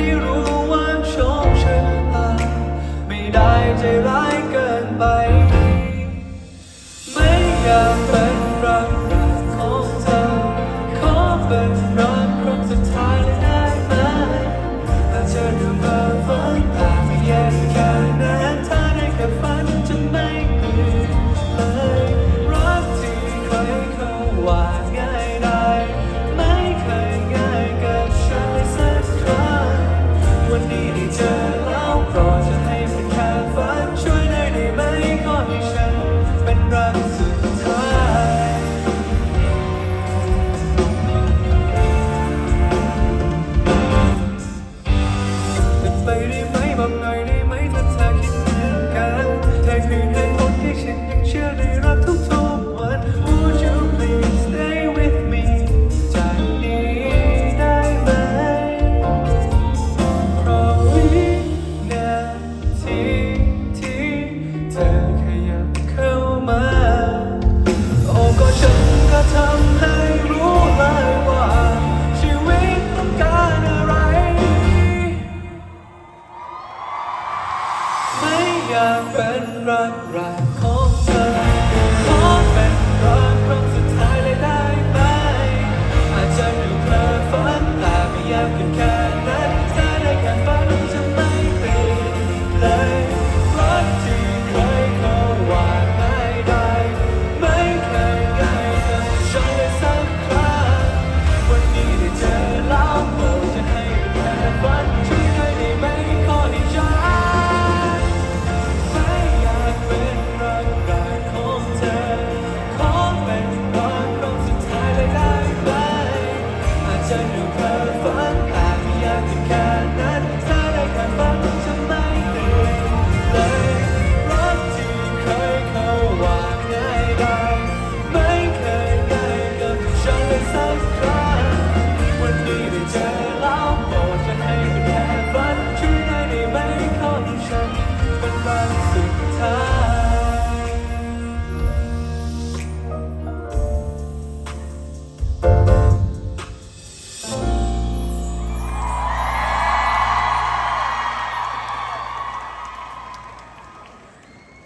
ที่รู้ว่าโชคชะตาไม่ได้ใจร้าย ทำให้รู้เลย